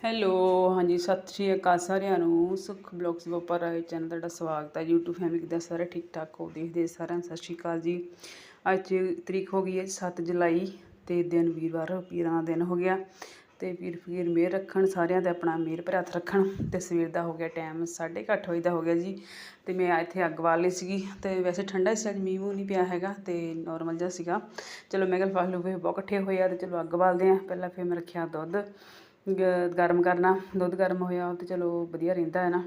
Hello, ਹਾਂਜੀ, ਸਤਿ ਸ਼੍ਰੀ ਅਕਾਲ ਸਾਰਿਆਂ ਨੂੰ। ਸੁਖ ਬਲੌਗਸ ਉੱਪਰ ਰਾਏ ਚੈਨਲ ਤੁਹਾਡਾ ਸਵਾਗਤ ਹੈ। YouTube ਫੈਮਿਲੀ ਦਾ ਸਾਰੇ ਠੀਕ ਠਾਕ ਹੋ, ਦੇਖਦੇ ਸਾਰਿਆਂ ਸਤਿ ਸ਼੍ਰੀ ਅਕਾਲ ਜੀ। ਅੱਜ ਤਰੀਕ ਹੋ ਗਈ ਹੈ 7 ਜੁਲਾਈ ਤੇ ਦਿਨ ਵੀਰਵਾਰ ਪੀਰਾਂ ਦਾ ਦਿਨ ਹੋ ਗਿਆ ਤੇ ਪੀਰ ਫਕੀਰ ਮਿਹਰ ਰੱਖਣ, ਸਾਰਿਆਂ ਤੇ ਆਪਣਾ ਮਿਹਰ ਭਰ ਰੱਖਣ ਤੇ ਸਵੇਰ ਦਾ ਹੋ ਗਿਆ ਟਾਈਮ 8:30 ਵਜੇ ਦਾ ਹੋ ਗਿਆ ਜੀ ਤੇ ਮੈਂ ਇੱਥੇ ਅੱਗ ਬਾਲ ਲਈ ਸੀਗੀ ਤੇ ਵੈਸੇ ਠੰਡਾ ਸੀ, ਅੱਜ ਮੀਂਹ ਮੂੰਹ ਨਹੀਂ ਪਿਆ ਹੈਗਾ ਤੇ ਨਾਰਮਲ ਜਿਹਾ ਸੀਗਾ। ਚਲੋ ਮੈਂ ਕਿਹਾ ਫਾਸ ਲੂਫੇ ਬਹੁਤ ਇਕੱਠੇ ਹੋਏ ਆ ਤੇ ਚਲੋ ਅੱਗ ਬਾਲਦੇ ਆ ਪਹਿਲਾਂ ਫਿਰ ਮੈਂ ਰੱਖਿਆ ਦੁੱਧ ਗਰਮ ਕਰਨਾ, ਦੁੱਧ ਗਰਮ ਹੋਇਆ ਉਹ ਤਾਂ ਚਲੋ ਵਧੀਆ ਰਹਿੰਦਾ ਹੈ ਨਾ।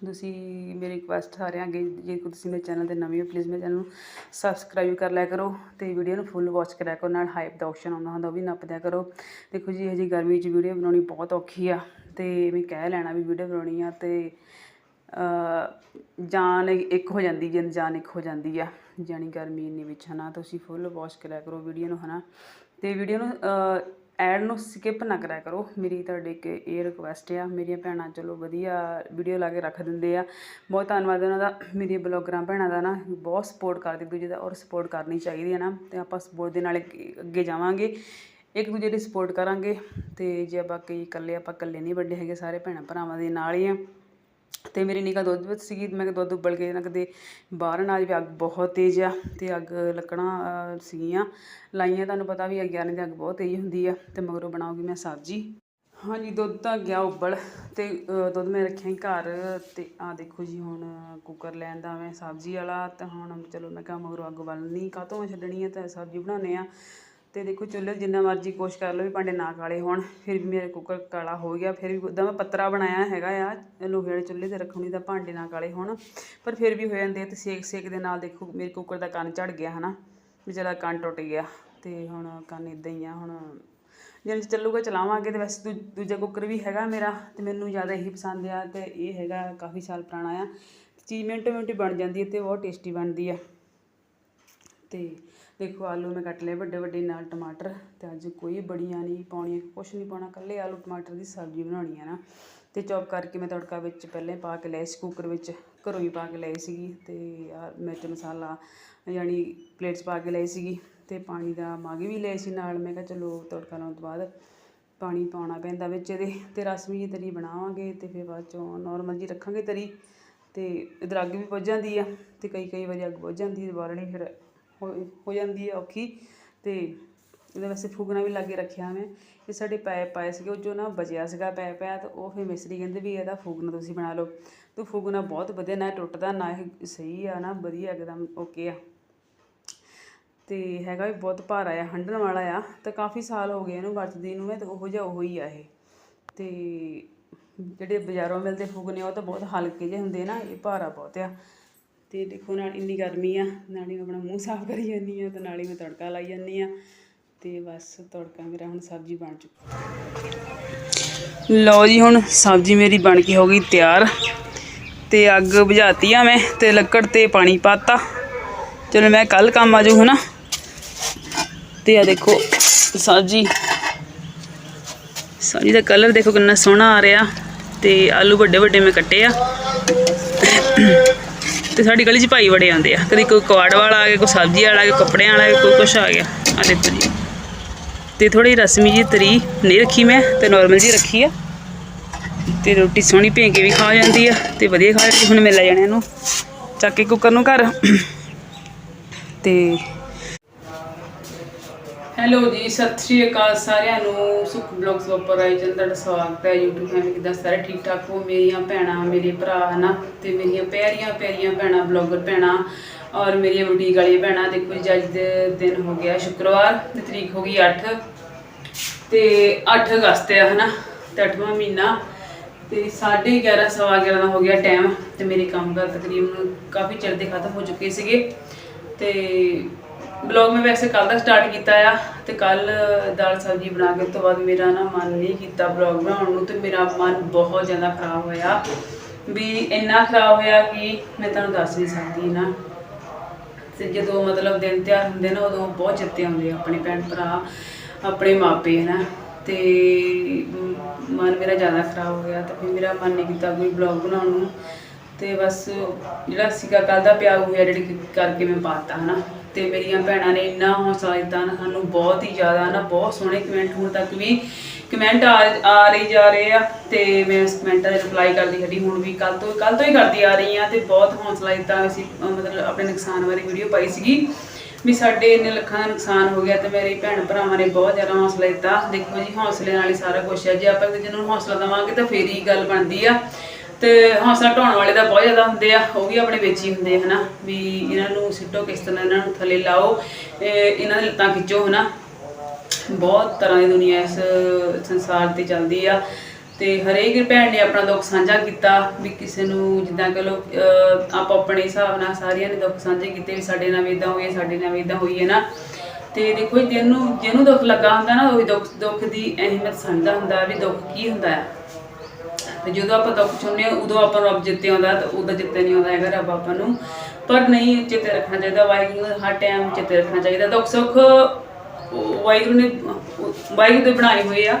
ਤੁਸੀਂ ਮੇਰੀ ਰਿਕੁਐਸਟ ਸਾਰਿਆਂ ਅੱਗੇ, ਜੇ ਕੋਈ ਤੁਸੀਂ ਮੇਰੇ ਚੈਨਲ ਤੇ ਨਵੇਂ ਹੋ ਪਲੀਜ਼ ਮੇਰੇ ਚੈਨਲ ਨੂੰ ਸਬਸਕ੍ਰਾਈਬ ਕਰ ਲਿਆ ਕਰੋ ਤੇ ਵੀਡੀਓ ਨੂੰ ਫੁੱਲ ਵਾਚ ਕਰਿਆ ਕਰੋ, ਨਾਲ ਹਾਈਪ ਦਾ ਆਪਸ਼ਨ ਆਉਂਦਾ ਹੁੰਦਾ ਉਹ ਵੀ ਨੱਪ ਦਿਆ ਕਰੋ। ਦੇਖੋ ਜੀ, ਇਹ ਜੀ ਗਰਮੀ 'ਚ ਵੀਡੀਓ ਬਣਾਉਣੀ ਬਹੁਤ ਔਖੀ ਆ ਤੇ ਮੈਂ ਕਹਿ ਲੈਣਾ ਵੀ ਵੀਡੀਓ ਬਣਾਉਣੀ ਆ ਤੇ ਜਾਨ ਇੱਕ ਹੋ ਜਾਂਦੀ ਜਿੰਦ ਜਾਨ ਇੱਕ ਹੋ ਜਾਂਦੀ ਆ, ਜਾਣੀ ਗਰਮੀ ਇੰਨੀ ਵਿੱਚ ਹਨਾ, ਤੁਸੀਂ ਫੁੱਲ ਵਾਚ ਕਰਿਆ ਕਰੋ ਵੀਡੀਓ ਨੂੰ ਹਨਾ। ਤੇ ਵੀਡੀਓ ਨੂੰ ਐਡ ਨੂੰ ਸਕਿਪ ਨਾ ਕਰਿਆ ਕਰੋ। ਮੇਰੀ ਤੁਹਾਡੇ ਇੱਕ ਇਹ ਰਿਕੁਐਸਟ ਆ। ਮੇਰੀਆਂ ਭੈਣਾਂ ਚਲੋ ਵਧੀਆ ਵੀਡੀਓ ਲਾ ਕੇ ਰੱਖ ਦਿੰਦੇ ਆ। ਬਹੁਤ ਧੰਨਵਾਦ ਉਹਨਾਂ ਦਾ। ਮੇਰੀਆਂ ਬਲੌਗਰਾਂ ਭੈਣਾਂ ਦਾ ਨਾ ਬਹੁਤ ਸਪੋਰਟ ਕਰਦੇ ਦੂਜੇ ਦਾ ਔਰ ਸਪੋਰਟ ਕਰਨੀ ਚਾਹੀਦੀ ਹੈ ਨਾ। ਤੇ ਆਪਾਂ ਸਪੋਰਟ ਦੇ ਨਾਲ ਅੱਗੇ ਜਾਵਾਂਗੇ। ਇੱਕ ਦੂਜੇ ਦੀ ਸਪੋਰਟ ਕਰਾਂਗੇ। ਤੇ ਜੇ ਆਪਾਂ ਕਈ ਇਕੱਲੇ ਆਪਾਂ ਇਕੱਲੇ ਨਹੀਂ ਵੱਡੇ ਹੈਗੇ, ਸਾਰੇ ਭੈਣਾਂ ਭਰਾਵਾਂ ਦੇ ਨਾਲ ਹੀ ਆ। ਅਤੇ ਮੇਰੀ ਨਿਗਾਹ ਦੁੱਧ ਵਿੱਚ ਸੀਗੀ, ਮੈਂ ਕਿਹਾ ਦੁੱਧ ਉਬਲ ਕੇ ਨਾ ਕਦੇ ਬਾਹਰ ਨਾ ਆ ਜਾਵੇ ਅੱਗ ਬਹੁਤ ਤੇਜ਼ ਆ ਅਤੇ ਅੱਗ ਲੱਕੜਾਂ ਸੀਗੀਆਂ। ਲਾਈਆਂ ਤੁਹਾਨੂੰ ਪਤਾ ਵੀ ਅਗਿਆਰਾਂ ਦੀ ਅੱਗ ਬਹੁਤ ਤੇਜ਼ ਹੁੰਦੀ ਆ ਅਤੇ ਮਗਰੋਂ ਬਣਾਉਗੀ ਮੈਂ ਸਬਜ਼ੀ। ਹਾਂਜੀ, ਦੁੱਧ ਤਾਂ ਗਿਆ ਉਬਲ ਤੇ ਦੁੱਧ ਮੈਂ ਰੱਖਿਆ ਘਰ ਤੇ ਆ ਦੇਖੋ ਜੀ ਹੁਣ ਕੁੱਕਰ ਲੈਣ ਦਾ ਮੈਂ ਸਬਜ਼ੀ ਵਾਲਾ ਤੇ ਹੁਣ ਚਲੋ ਮੈਂ ਕਿਹਾ ਮਗਰੋਂ ਅੱਗ ਬਾਲਣੀ, ਕਾਹਤੋਂ ਛੱਡਣੀ ਹੈ ਤਾਂ ਸਬਜ਼ੀ ਬਣਾਉਣੇ ਆ। ਤੇ ਦੇਖੋ ਚੁੱਲ੍ਹੇ ਜਿੰਨਾ ਮਰਜ਼ੀ ਕੋਸ਼ਿਸ਼ ਕਰ ਲਓ ਵੀ ਭਾਂਡੇ ਨਾ ਕਾਲੇ ਹੋਣ, ਫਿਰ ਵੀ ਮੇਰਾ ਕੁੱਕਰ ਕਾਲਾ ਹੋ ਗਿਆ, ਫਿਰ ਵੀ ਉੱਦਾਂ ਮੈਂ ਪੱਤਰਾ ਬਣਾਇਆ ਹੈਗਾ ਆ, ਲੋਹੇ ਵਾਲੇ ਚੁੱਲ੍ਹੇ 'ਤੇ ਰੱਖਣੀ ਤਾਂ ਭਾਂਡੇ ਨਾ ਕਾਲੇ ਹੋਣ, ਪਰ ਫਿਰ ਵੀ ਹੋ ਜਾਂਦੇ ਆ ਤੇ ਸੇਕ ਸੇਕ ਦੇ ਨਾਲ ਦੇਖੋ ਮੇਰੇ ਕੁੱਕਰ ਦਾ ਕੰਨ ਝੜ ਗਿਆ ਹਨਾ ਵਿਚਾਰਾ ਕੰਨ ਟੁੱਟ ਗਿਆ, ਤੇ ਹੁਣ ਕੰਨ ਇਦਾਂ ਹੀ ਆ, ਹੁਣ ਜਿੰਨ ਚੱਲੂਗਾ ਚਲਾਵਾਂਗੇ ਤੇ ਵੈਸੇ ਦੂ- ਦੂਜਾ ਕੁੱਕਰ ਵੀ ਹੈਗਾ ਮੇਰਾ, ਤੇ ਮੈਨੂੰ ਜ਼ਿਆਦਾ ਇਹੀ ਪਸੰਦ ਆ ਤੇ ਇਹ ਹੈਗਾ ਕਾਫੀ ਸਾਲ ਪੁਰਾਣਾ ਆ, ਚੀਜ਼ ਮਿੰਟੋ ਮਿੰਟ ਬਣ ਜਾਂਦੀ ਹੈ ਤੇ ਬਹੁਤ ਟੇਸਟੀ ਬਣਦੀ ਆ। ਤੇ ਦੇਖੋ ਆਲੂ ਮੈਂ ਕੱਟ ਲਏ ਵੱਡੇ ਵੱਡੇ ਨਾਲ ਟਮਾਟਰ ਤੇ ਅੱਜ ਕੋਈ ਬੜੀਆਂ ਨਹੀਂ ਪਾਉਣੀਆਂ, ਕੁਛ ਨਹੀਂ ਪਾਉਣਾ ਕੱਲੇ ਆਲੂ ਟਮਾਟਰ ਦੀ ਸਬਜ਼ੀ ਬਣਾਉਣੀ ਹੈ ਨਾ। ਤੇ ਚੌਪ ਕਰਕੇ ਮੈਂ ਤੜਕਾ ਵਿੱਚ ਪਹਿਲੇ ਪਾ ਕੇ ਲਏ ਸੀ ਕੁੱਕਰ ਵਿੱਚ, ਘਰੋਂ ਹੀ ਪਾ ਕੇ ਲਈ ਸੀਗੀ ਤੇ ਆਹ ਮਿਰਚ ਮਸਾਲਾ ਯਾਨੀ ਪਲੇਟਸ ਪਾ ਕੇ ਲਈ ਸੀਗੀ ਤੇ ਪਾਣੀ ਦਾ ਮੱਗ ਵੀ ਲਏ ਸੀ ਨਾਲ, ਮੈਂ ਕਿਹਾ ਚਲੋ ਤੜਕਾ ਲਾਉਣ ਤੋਂ ਬਾਅਦ ਪਾਣੀ ਪਾਉਣਾ ਪੈਂਦਾ ਵਿੱਚ ਇਹਦੇ ਤੇ ਰਸਮੀ ਜਿਹੀ ਤਰੀ ਬਣਾਵਾਂਗੇ ਤੇ ਫਿਰ ਬਾਅਦ ਚੋਂ ਨਾਰਮਲ ਜੀ ਰੱਖਾਂਗੇ ਤਰੀ ਤੇ ਇਧਰ ਅੱਗ ਵੀ ਬੁੱਝ ਜਾਂਦੀ ਆ ਤੇ ਕਈ ਕਈ ਵਾਰੀ ਅੱਗ ਬੁੱਝ ਜਾਂਦੀ ਹੈ ਬਾਲਣੀ ਫਿਰ ਹੋ ਹੋ ਜਾਂਦੀ ਹੈ ਔਖੀ ਤੇ ਇਹਦੇ ਵਾਸਤੇ ਫੁਗਣਾ ਵੀ ਲਾਗੇ ਰੱਖਿਆ ਮੈਂ। ਇਹ ਸਾਡੇ ਪੈਪ ਪਾਏ ਸੀਗੇ, ਉਹ ਜੋ ਨਾ ਬਚਿਆ ਸੀਗਾ ਪੈਪ ਪਿਆ ਤਾਂ ਉਹ ਫਿਰ ਮਿਸਤਰੀ ਕਹਿੰਦੇ ਵੀ ਇਹਦਾ ਫੁਗਣਾ ਤੁਸੀਂ ਬਣਾ ਲਓ। ਤੇ ਫੁਗਣਾ ਬਹੁਤ ਵਧੀਆ, ਨਾ ਇਹ ਟੁੱਟਦਾ, ਨਾ ਇਹ ਸਹੀ ਆ, ਨਾ ਵਧੀਆ ਇੱਕਦਮ ਓਕੇ ਆ। ਤੇ ਹੈਗਾ ਵੀ ਬਹੁਤ ਭਾਰਾ ਆ ਹੰਡਣ ਵਾਲਾ ਆ। ਤੇ ਕਾਫੀ ਸਾਲ ਹੋ ਗਏ ਇਹਨੂੰ ਵਰਤਦੀ ਨੂੰ, ਮੈਂ ਤੇ ਉਹੋ ਜਿਹਾ ਉਹੋ ਹੀ ਆ ਇਹ। ਤੇ ਜਿਹੜੇ ਬਾਜ਼ਾਰੋਂ ਮਿਲਦੇ ਫੁਗਨੇ ਉਹ ਤਾਂ ਬਹੁਤ ਹਲਕੇ ਜਿਹੇ ਹੁੰਦੇ ਨਾ, ਇਹ ਭਾਰਾ ਬਹੁਤ ਆ। ਤੇ ਦੇਖੋ ਨਾਲ ਇੰਨੀ ਗਰਮੀ ਆ, ਨਾਲ ਮੈਂ ਆਪਣਾ ਮੂੰਹ ਸਾਫ਼ ਕਰੀ ਜਾਂਦੀ ਆ ਤੇ ਨਾਲ ਮੈਂ ਤੜਕਾ ਲਾਈ ਜਾਂਦੀ ਆ ਤੇ ਬਸ ਤੜਕਾ ਮੇਰਾ ਹੁਣ ਸਬਜ਼ੀ ਬਣ ਚੁੱਕੀ ਲਓ ਜੀ, ਹੁਣ ਸਬਜ਼ੀ ਮੇਰੀ ਬਣ ਕੇ ਹੋ ਗਈ ਤਿਆਰ ਤੇ ਅੱਗ ਬੁਝਾਤੀ ਆ ਮੈਂ ਤੇ ਲੱਕੜ ਤੇ ਪਾਣੀ ਪਾਤਾ। ਚਲੋ ਮੈਂ ਕੱਲ ਕੰਮ ਆ ਜਾਊ, ਹਨਾ? ਤੇ ਆ ਦੇਖੋ ਸਬਜ਼ੀ। ਸਬਜ਼ੀ ਦਾ ਕਲਰ ਦੇਖੋ ਕਿੰਨਾ ਸੋਹਣਾ ਆ ਰਿਹਾ ਤੇ ਆਲੂ ਵੱਡੇ ਵੱਡੇ ਮੈਂ ਕੱਟੇ ਆ। ਤੇ ਸਾਡੀ ਗਲੀ 'ਚ ਭਾਈ ਬੜੇ ਆਉਂਦੇ ਆ। ਕਦੀ ਕੋਈ ਕਵਾੜ ਵਾਲਾ ਆ ਗਿਆ, ਕੋਈ ਸਬਜ਼ੀ ਵਾਲਾ ਆ ਗਿਆ ਕੱਪੜਿਆਂ ਵਾਲਾ ਆ ਗਿਆ, ਕੋਈ ਕੁਛ ਆ ਗਿਆ। ਆ ਦੇਖੋ ਜੀ। ਤੇ ਥੋੜੀ ਰਸਮੀ ਜੀ ਤਰੀ ਨਹੀਂ ਰੱਖੀ ਮੈਂ, ਤੇ ਨਾਰਮਲ ਜੀ ਰੱਖੀ ਆ। ਤੇ ਰੋਟੀ ਸੋਹਣੀ ਭੇਂ ਕੇ ਵੀ ਖਾ ਜਾਂਦੀ ਆ, ਤੇ ਵਧੀਆ ਖਾ ਜਾਂਦੀ ਹੁਣ ਮੈਂ ਲੈ ਜਾਣਾ ਇਹਨੂੰ। ਚੱਕ ਕੇ ਕੁੱਕਰ ਨੂੰ ਘਰ। ਤੇ ਹੈਲੋ ਜੀ, ਸਤਿ ਸ਼੍ਰੀ ਅਕਾਲ ਸਾਰਿਆਂ ਨੂੰ। ਸੁਖ ਬਲੌਗਸ ਉੱਪਰ ਆਈ ਜਨ ਤੁਹਾਡਾ ਸਵਾਗਤ ਹੈ। YouTube ਫੈਮਿਲੀ ਕਿਦਾਂ ਸਾਰੇ ਠੀਕ ਠਾਕ ਹੋ? ਮੇਰੀਆਂ ਭੈਣਾਂ, ਮੇਰੇ ਭਰਾ, ਹਨਾ? ਤੇ ਮੇਰੀਆਂ ਪਿਆਰੀਆਂ ਪਿਆਰੀਆਂ ਭੈਣਾਂ, ਬਲੌਗਰ ਭੈਣਾਂ ਔਰ ਮੇਰੀਆਂ ਬੁਟੀਕ ਵਾਲੀਆਂ ਭੈਣਾਂ। ਦੇਖੋ ਜੀ, ਅੱਜ ਦੇ ਦਿਨ ਹੋ ਗਿਆ ਸ਼ੁੱਕਰਵਾਰ, ਤੇ ਤਰੀਕ ਹੋ ਗਈ 8 ਤੇ 8 ਅਗਸਤ ਆ, ਹਨਾ? ਤੇ 8ਵਾਂ ਮਹੀਨਾ। ਤੇ 11:30 ਸਵਾ 11 ਦਾ ਹੋ ਗਿਆ ਟਾਈਮ ਤੇ ਮੇਰੇ ਕੰਮ ਕਰ ਤਕਰੀਬਨ ਕਾਫੀ ਚਿਰ ਦੇ ਖਤਮ ਹੋ ਚੁੱਕੇ ਸੀਗੇ। ਤੇ ਬਲੌਗ ਮੈਂ ਵੈਸੇ ਕੱਲ ਦਾ ਸਟਾਰਟ ਕੀਤਾ ਆ ਤੇ ਕੱਲ ਦਾਲ ਸਬਜ਼ੀ ਬਣਾ ਕੇ ਤੋਂ ਬਾਅਦ ਮੇਰਾ ਨਾ ਮਨ ਨਹੀਂ ਕੀਤਾ ਬਲੌਗ ਬਣਾਉਣ ਨੂੰ ਤੇ ਮੇਰਾ ਮਨ ਬਹੁਤ ਜ਼ਿਆਦਾ ਖਰਾਬ ਹੋਇਆ। ਵੀ ਇੰਨਾ ਖਰਾਬ ਹੋਇਆ ਕਿ ਮੈਂ ਤੁਹਾਨੂੰ ਦੱਸ ਨਹੀਂ ਸਕਦੀ ਨਾ। ਤੇ ਜਦੋਂ ਮਤਲਬ ਦਿਨ ਤਿਉਹਾਰ ਹੁੰਦੇ ਨਾ ਉਦੋਂ ਬਹੁਤ ਚਿੱਤੇ ਆਉਂਦੇ ਆਪਣੇ ਭੈਣ ਭਰਾ ਆਪਣੇ ਮਾਪੇ ਹਨਾ। ਤੇ ਮ, ਮਨ ਮੇਰਾ ਜ਼ਿਆਦਾ ਖਰਾਬ ਹੋ ਗਿਆ ਤੇ ਫਿਰ ਮੇਰਾ ਮਨ ਨਹੀਂ ਕੀਤਾ ਕੋਈ ਬਲੌਗ ਬਣਾਉਣ ਨੂੰ। ਤੇ ਬਸ ਜਿਹੜਾ ਸੀਗਾ ਕੱਲ ਦਾ ਪਿਆ ਉਹ ਐਡਿਟ ਕਰਕੇ ਮੈਂ ਪਾਤਾ ਹਨਾ। ਤੇ ਮੇਰੀਆਂ ਭੈਣਾਂ ਨੇ ਇੰਨਾ ਹੌਸਲਾ ਦਿੱਤਾ ਨਾ, ਸਾਨੂੰ ਬਹੁਤ ਹੀ ਜ਼ਿਆਦਾ ਨਾ, ਬਹੁਤ ਸੋਹਣੇ ਕਮੈਂਟ ਹੁਣ ਤੱਕ ਵੀ ਕਮੈਂਟ ਆ ਆ ਰਹੀ ਜਾ ਰਹੇ ਆ ਤੇ ਮੈਂ ਉਸ ਕਮੈਂਟਾਂ ਦੇ ਰਿਪਲਾਈ ਕਰਦੀ ਹੱਡੀ ਹੁਣ ਵੀ ਕੱਲ ਤੋਂ ਕੱਲ ਤੋਂ ਹੀ ਕਰਦੀ ਆ ਰਹੀ ਆ ਤੇ ਬਹੁਤ ਹੌਸਲਾ ਦਿੱਤਾ ਅਸੀਂ ਮਤਲਬ ਆਪਣੇ ਨੁਕਸਾਨ ਬਾਰੇ ਵੀਡੀਓ ਪਾਈ ਸੀਗੀ ਵੀ ਸਾਡੇ ਇੰਨੇ ਲੱਖਾਂ ਦਾ ਨੁਕਸਾਨ ਹੋ ਗਿਆ ਤੇ ਮੇਰੇ ਭੈਣ ਭਰਾਵਾਂ ਨੇ ਬਹੁਤ ਜ਼ਿਆਦਾ ਹੌਸਲਾ ਦਿੱਤਾ। ਦੇਖੋ ਜੀ, ਹੌਸਲੇ ਨਾਲ ਹੀ ਸਾਰਾ ਕੁਝ ਹੈ। ਜੇ ਆਪਾਂ ਇੱਕ ਨੂੰ ਹੌਸਲਾ ਦੇਵਾਂਗੇ ਤਾਂ ਫੇਰ ਹੀ ਗੱਲ ਬਣਦੀ ਆ। ਤੇ ਹੌਸਲਾ ਢਾਉਣ ਵਾਲੇ ਤਾਂ ਬਹੁਤ ਜ਼ਿਆਦਾ ਹੁੰਦੇ ਆ ਉਹ ਵੀ ਆਪਣੇ ਵਿੱਚ ਹੀ ਹੁੰਦੇ ਆ, ਹਨਾ? ਵੀ ਇਹਨਾਂ ਨੂੰ ਸਿੱਟੋ ਕਿਸ ਤਰ੍ਹਾਂ ਇਹਨਾਂ ਨੂੰ ਥੱਲੇ ਲਾਓ ਇਹਨਾਂ ਦੀ ਲੱਤਾਂ ਖਿੱਚੋ ਹਨਾ? ਬਹੁਤ ਤਰ੍ਹਾਂ ਦੀ ਦੁਨੀਆ ਇਸ ਸੰਸਾਰ ਤੇ ਚੱਲਦੀ ਆ ਤੇ ਹਰੇਕ ਭੈਣ ਨੇ ਆਪਣਾ ਦੁੱਖ ਸਾਂਝਾ ਕੀਤਾ ਵੀ ਕਿਸੇ ਨੂੰ ਜਿੱਦਾਂ ਕਹ ਲੋ ਆਪ ਆਪਣੇ ਹਿਸਾਬ ਨਾਲ ਸਾਰਿਆਂ ਨੇ ਦੁੱਖ ਸਾਂਝੇ ਕੀਤੇ ਵੀ ਸਾਡੇ ਨਾਲ ਵੀ ਇਦਾਂ ਹੋਈ ਸਾਡੇ ਨਾਲ ਵੀ ਇਦਾਂ ਹੋਈ ਹੈ ਨਾ ਤੇ ਦੇਖੋ ਜੀ, ਜਿਹਨੂੰ ਜਿਹਨੂੰ ਦੁੱਖ ਲੱਗਾ ਹੁੰਦਾ ਨਾ ਉਹ ਦੁੱਖ ਦੁੱਖ ਦੀ ਅਹਿਮੀਅਤ ਸਮਝਦਾ ਹੁੰਦਾ ਵੀ ਦੁੱਖ ਕੀ ਹੁੰਦਾ ਹੈ ਤੇ ਜਦੋਂ ਆਪਾਂ ਦੁੱਖ ਚੁੰਨੇ ਉਦੋਂ ਆਪਾਂ ਨੂੰ ਰੱਬ ਜਿੱਤੇ ਆਉਂਦਾ ਤੇ ਉਦੋਂ ਜਿੱਤੇ ਨਹੀਂ ਆਉਂਦਾ ਹੈਗਾ ਰੱਬ ਆਪਾਂ ਨੂੰ। ਪਰ ਨਹੀਂ, ਚੇਤੇ ਰੱਖਣਾ ਚਾਹੀਦਾ, ਵਾਹਿਗੁਰੂ ਨੂੰ ਹਰ ਟਾਈਮ ਚੇਤੇ ਰੱਖਣਾ ਚਾਹੀਦਾ। ਦੁੱਖ ਸੁੱਖ ਵਾਹਿਗੁਰੂ ਨੇ, ਵਾਹਿਗੁਰੂ ਦੇ ਬਣਾਏ ਹੋਏ ਆ।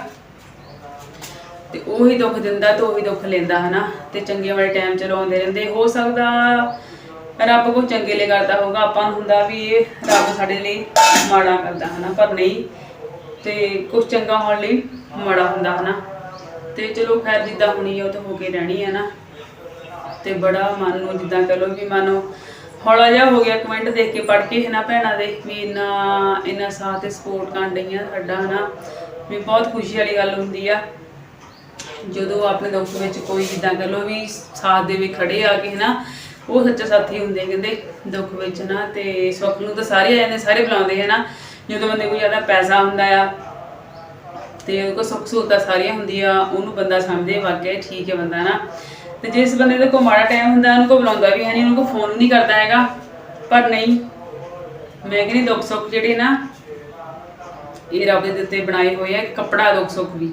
ਤੇ ਉਹੀ ਦੁੱਖ ਦਿੰਦਾ ਤੇ ਉਹੀ ਦੁੱਖ ਲੈਂਦਾ, ਹਨਾ? ਤੇ ਚੰਗੇ ਵਾਲੇ ਟਾਈਮ ਚਲੋ ਆਉਂਦੇ ਰਹਿੰਦੇ। ਹੋ ਸਕਦਾ ਰੱਬ ਕੋ ਚੰਗੇ ਲਈ ਕਰਦਾ ਹੋਊਗਾ, ਆਪਾਂ ਨੂੰ ਹੁੰਦਾ ਵੀ ਇਹ ਰੱਬ ਸਾਡੇ ਲਈ ਮਾੜਾ ਕਰਦਾ, ਹਨਾ? ਪਰ ਨਹੀਂ, ਤੇ ਕੁਝ ਚੰਗਾ ਹੋਣ ਲਈ ਮਾੜਾ ਹੁੰਦਾ, ਹਨਾ? ਤੇ ਚਲੋ ਖੈਰ ਜਿੱਦਾਂ ਹੋਣੀ ਆ, ਉਹ ਤਾਂ ਹੋ ਕੇ ਰਹਿਣੀ ਆ ਨਾ। ਤੇ ਬੜਾ ਮਨ ਨੂੰ ਜਿੱਦਾਂ ਕਹ ਲਓ ਵੀ ਮਨ ਹੌਲਾ ਜਿਹਾ ਹੋ ਗਿਆ ਕਮੈਂਟ ਦੇਖ ਕੇ ਪੜ੍ਹ ਕੇ ਹਨਾ ਭੈਣਾਂ ਦੇ, ਵੀ ਇੰਨਾ ਇੰਨਾ ਸਾਥ ਤੇ ਸਪੋਰਟ ਕਰਨ ਡਈਆਂ ਸਾਡਾ ਹਨਾ ਵੀ ਬਹੁਤ ਖੁਸ਼ੀ ਵਾਲੀ ਗੱਲ ਹੁੰਦੀ ਆ। ਜਦੋਂ ਆਪਣੇ ਦੁੱਖ ਵਿੱਚ ਕੋਈ ਜਿੱਦਾਂ ਕਹ ਲਓ ਵੀ ਸਾਥ ਦੇ ਵੀ ਖੜੇ ਆ ਕੇ ਹਨਾ ਉਹ ਸੱਚਾ ਸਾਥੀ ਹੁੰਦੇ ਕਹਿੰਦੇ ਦੁੱਖ ਵਿੱਚ ਨਾ, ਤੇ ਸੁੱਖ ਨੂੰ ਤਾਂ ਸਾਰੇ ਆ ਜਾਂਦੇ ਸਾਰੇ ਬੁਲਾਉਂਦੇ ਹਨਾ ਜਦੋਂ ਬੰਦੇ ਕੋਲ ਜ਼ਿਆਦਾ ਪੈਸਾ ਹੁੰਦਾ ਆ ਤੇ ਉਹਦੇ ਕੋਲ ਸੁੱਖ ਸਹੂਲਤਾਂ ਸਾਰੀਆਂ ਹੁੰਦੀਆਂ, ਉਹਨੂੰ ਬੰਦਾ ਸਮਝੇ ਵਾਕਿਆ ਠੀਕ ਹੈ ਬੰਦਾ ਨਾ। ਤੇ ਜਿਸ ਬੰਦੇ ਦੇ ਕੋਲ ਮਾੜਾ ਟਾਈਮ ਹੁੰਦਾ, ਉਹਨੂੰ ਕੋ ਬੁਲਾਉਂਦਾ ਵੀ ਹੈ ਨਹੀਂ ਉਹਨੂੰ ਕੋ ਫੋਨ ਨਹੀਂ ਕਰਦਾ ਹੈਗਾ, ਪਰ ਨਹੀਂ, ਮੈਂ ਕਹਿੰਦੀ ਦੁੱਖ ਸੁੱਖ ਜਿਹੜੇ ਨਾ, ਇਹ ਰੱਬ ਦੇ ਦਿੱਤੇ ਬਣਾਏ ਹੋਏ ਆ ਕੱਪੜਾ ਦੁੱਖ ਸੁੱਖ ਵੀ।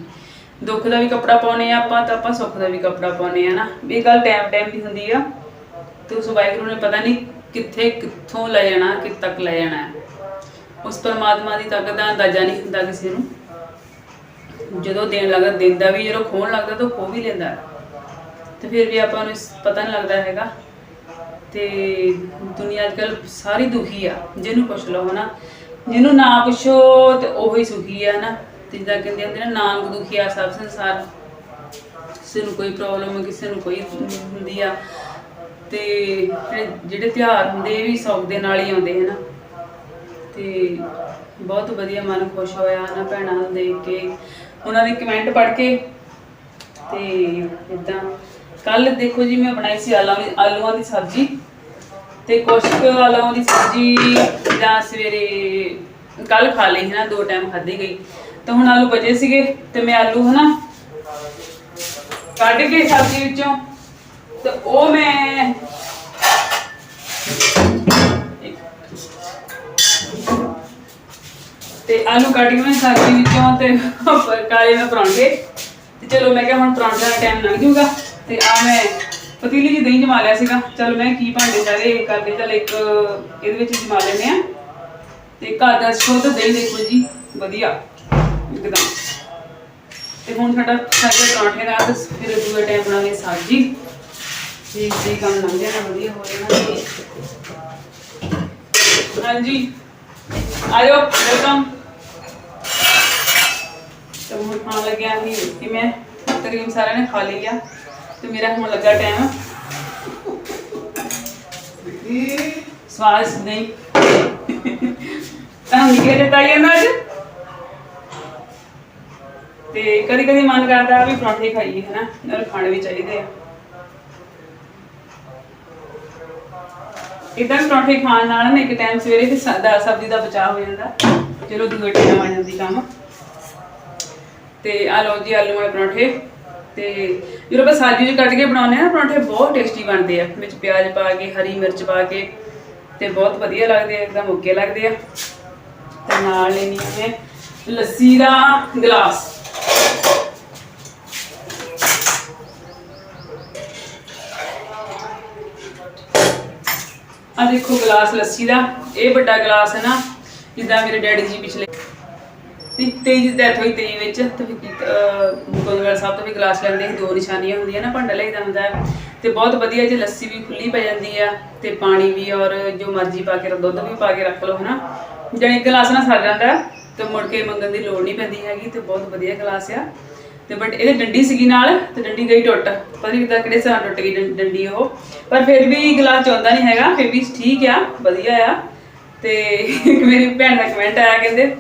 ਦੁੱਖ ਦਾ ਵੀ ਕੱਪੜਾ ਪਾਉਨੇ ਆ ਆਪਾਂ, ਤਾਂ ਆਪਾਂ ਸੁੱਖ ਦਾ ਵੀ ਕੱਪੜਾ ਪਾਉਨੇ ਆ ਨਾ। ਇਹ ਗੱਲ ਟਾਈਮ ਟਾਈਮ ਦੀ ਹੁੰਦੀ ਆ, ਤੇ ਉਸ ਵਾਹਿਗੁਰੂ ਨੇ ਪਤਾ ਨਹੀਂ ਕਿੱਥੇ, ਕਿੱਥੋਂ ਲੈ ਜਾਣਾ ਕਿ ਤੱਕ ਲੈ ਜਾਣਾ। ਉਸ ਪਰਮਾਤਮਾ ਦੀ ਤਾਕਤ ਦਾ ਅੰਦਾਜ਼ਾ ਨਹੀਂ ਹੁੰਦਾ ਕਿਸੇ ਨੂੰ। ਜਦੋਂ ਦੇਣ ਲੱਗਦਾ ਦਿੰਦਾ ਵੀ ਜਦੋਂ ਖੋਣ ਲੱਗਦਾ ਤਾਂ ਖੋ ਵੀ ਲੈਂਦਾ। ਤੇ ਫਿਰ ਵੀ ਆਪਾਂ ਨੂੰ ਇਸ- ਪਤਾ ਨਹੀਂ ਲੱਗਦਾ ਹੈਗਾ। ਤੇ ਦੁਨੀਆ ਅੱਜਕੱਲ ਸਾਰੀ ਦੁਖੀ ਆ, ਜਿਹਨੂੰ ਪੁੱਛ ਲਓ, ਹਨਾ। ਜਿਹਨੂੰ ਨਾ ਪੁੱਛੋ ਤੇ ਉਹੀ ਸੁਖੀ ਆ ਨਾ ਤੇ ਜਿੱਦਾਂ ਕਹਿੰਦੇ ਹੁੰਦੇ ਨਾ, ਨਾਨਕ ਦੁਖੀਆ ਸਭ ਸੰਸਾਰ। ਕਿਸੇ ਨੂੰ ਕੋਈ ਪ੍ਰੋਬਲਮ ਕਿਸੇ ਨੂੰ ਕੋਈ ਹੁੰਦੀ ਆ। ਤੇ ਜਿਹੜੇ- ਜਿਹੜੇ ਤਿਉਹਾਰ ਹੁੰਦੇ, ਇਹ ਵੀ ਸੁੱਖ ਦੇ ਨਾਲ ਹੀ ਆਉਂਦੇ, ਹਨਾ। ਤੇ ਬਹੁਤ ਵਧੀਆ ਮਨ ਖੁਸ਼ ਹੋਇਆ ਨਾ ਭੈਣਾਂ ਨੂੰ ਦੇਖ ਕੇ। ਉਹਨਾਂ ਦੇ ਕਮੈਂਟ ਪੜ੍ਹ ਕੇ ਤੇ ਇਦਾਂ ਕੱਲ ਦੇਖੋ ਜੀ ਮੈਂ ਬਣਾਈ ਸੀ ਆਲੂਆਂ ਆਲੂਆਂ ਦੀ ਸਬਜ਼ੀ ਤੇ ਕੁਛ ਆਲੂਆਂ ਦੀ ਸਬਜ਼ੀ ਜਾਂ ਸਵੇਰੇ ਕੱਲ ਖਾ ਲਈ ਹੈ ਨਾ, ਦੋ ਟਾਈਮ ਖਾਧੀ ਗਈ। ਤਾਂ ਹੁਣ ਆਲੂ ਬਚੇ ਸੀਗੇ ਤੇ ਮੈਂ ਆਲੂ ਹਨਾ ਕੱਢ ਕੇ ਸਬਜ਼ੀ ਵਿੱਚੋਂ ਤੇ ਉਹ ਮੈਂ ਤੇ ਆਲੂ ਕੱਟ ਕੇ ਮੈਂ ਸਬਜ਼ੀ ਵਿੱਚੋਂ ਤੇ ਕਾਲੇ ਮੈਂ ਪਰਾਂਠੇ। ਤੇ ਚਲੋ ਮੈਂ ਕਿਹਾ ਹੁਣ ਪਰੌਂਠੇ ਦਾ ਟਾਈਮ ਲੰਘ ਜਾਊਗਾ। ਤੇ ਆ ਮੈਂ ਪਤੀਲੀ ਜੀ ਦਹੀਂ ਜਮਾ ਲਿਆ ਸੀਗਾ। ਚਲ ਮੈਂ ਕੀ ਭਾਂਡੇ ਸਾਰੇ ਕਰਦੇ, ਚਲ ਇੱਕ ਇਹਦੇ ਵਿੱਚ ਜਮਾ ਲੈਨੇ ਆ ਤੇ ਘਰ ਦਾ ਸ਼ੁੱਧ ਦਹੀਂ ਦੇਖੋ ਜੀ, ਵਧੀਆ, ਇੱਕਦਮ। ਤੇ ਹੁਣ ਸਾਡਾ ਸਾਡੇ ਪਰੌਂਠੇ ਦਾ ਤੇ ਫਿਰ ਦੂਜਾ ਟਾਈਮ ਬਣਾਉਣੇ ਸਬਜ਼ੀ। ਠੀਕ ਜੀ ਕੰਮ ਲੰਘ ਜਾਣਾ, ਵਧੀਆ ਹੋ ਜਾਣਾ ਹਾਂਜੀ ਆਇਓ ਵੈਲਕਮ ਤੇ ਹੁਣ ਖਾਣ ਲੱਗਿਆ ਸੀ ਕਿ ਮੈਂ ਤਕਰੀਬਨ ਸਾਰਿਆਂ ਨੇ ਖਾ ਲਿਆ ਤੇ ਮੇਰਾ ਹੁਣ ਲੱਗਾ ਟਾਈਮ। ਸਵਾਦ ਨਹੀਂ। ਤਾਂ ਨਿਕਲੇ ਦਿੱਤਾ ਹੀ ਤੇ ਕਦੀ ਕਦੀ ਮਨ ਕਰਦਾ ਵੀ ਪਰੌਂਠੇ ਖਾਈਏ, ਹਨਾ? ਨਾਲ ਖਾਣੇ ਵੀ ਚਾਹੀਦੇ ਆ। ਇਦਾਂ ਪਰੌਂਠੇ ਖਾਣ ਨਾਲ ਨਾ ਇੱਕ ਟਾਈਮ ਸਵੇਰੇ ਤੇ ਸਬਜ਼ੀ ਦਾ ਬਚਾਅ ਹੋ ਜਾਂਦਾ। ਚਲੋ ਦੂਏ ਟਾਈਮ ਆ ਜਾਂਦੀ ਕੰਮ। ਤੇ ਆ ਲਓ ਜੀ ਆਲੂ ਵਾਲੇ ਪਰੌਂਠੇ। ਤੇ ਜਦੋਂ ਆਪਾਂ ਸਾਜੀ ਜਿਹੀ ਕੱਟ ਕੇ ਬਣਾਉਂਦੇ ਆ ਨਾ ਪਰੌਂਠੇ ਬਹੁਤ ਟੇਸਟੀ ਬਣਦੇ ਆ। ਵਿੱਚ ਪਿਆਜ਼ ਪਾ ਕੇ, ਹਰੀ ਮਿਰਚ ਪਾ ਕੇ ਤੇ ਬਹੁਤ ਵਧੀਆ ਲੱਗਦੇ ਆ, ਇੱਕਦਮ ਓਕੇ ਲੱਗਦੇ ਆ। ਤੇ ਨਾਲ ਲੈਣੀ ਆ ਲੱਸੀ ਦਾ ਗਲਾਸ। ਆ ਦੇਖੋ ਗਲਾਸ ਲੱਸੀ ਦਾ, ਇਹ ਵੱਡਾ ਗਲਾਸ ਹੈ ਨਾ, ਜਿੱਦਾਂ ਮੇਰੇ ਡੈਡੀ ਜੀ ਪਿਛਲੇ ਤੇ ਤੇਜ ਡੈਥ ਹੋਈ, ਤੇਈ ਵਿੱਚ ਤੇ ਫਿਰ ਗੁਰਦੁਆਰਾ ਸਾਹਿਬ ਤੋਂ ਵੀ ਗਲਾਸ ਲੈਂਦੇ ਸੀ, ਦੋ ਨਿਸ਼ਾਨੀਆਂ ਹੁੰਦੀਆਂ ਨਾ, ਭਾਂਡਾ ਲਈਦਾ ਹੁੰਦਾ ਹੈ। ਤੇ ਬਹੁਤ ਵਧੀਆ ਜੇ ਲੱਸੀ ਵੀ ਖੁੱਲੀ ਪੈ ਜਾਂਦੀ ਆ, ਤੇ ਪਾਣੀ ਵੀ ਔਰ ਜੋ ਮਰਜ਼ੀ ਪਾ ਕੇ ਦੁੱਧ ਵੀ ਪਾ ਕੇ ਰੱਖ ਲਓ, ਹਨਾ ਜਾਣੀ ਗਲਾਸ ਨਾਲ ਸਰ ਜਾਂਦਾ ਹੈ। ਤੇ ਮੁੜ ਕੇ ਮੰਗਣ ਦੀ ਲੋੜ ਨਹੀਂ ਪੈਂਦੀ ਹੈਗੀ, ਤੇ ਬਹੁਤ ਵਧੀਆ ਗਲਾਸ ਆ ਤੇ ਬਟ ਇਹਦੇ ਡੰਡੀ ਸੀਗੀ ਨਾਲ, ਤੇ ਡੰਡੀ ਗਈ ਟੁੱਟ ਪਤਾ ਨਹੀਂ ਕਿੱਦਾਂ, ਕਿਹੜੇ ਸਾਹ ਟੁੱਟ ਗਈ ਡੰ- ਡੰਡੀ ਉਹ ਪਰ ਫਿਰ ਵੀ ਗਲਾਸ ਚੌਂਦਾ ਨਹੀਂ ਹੈਗਾ, ਫਿਰ ਵੀ ਠੀਕ ਆ, ਵਧੀਆ ਆ ਤੇ ਇੱਕ ਮੇਰੀ ਭੈਣ ਦਾ ਕਮੈਂਟ ਆਇਆ, ਕਹਿੰਦੇ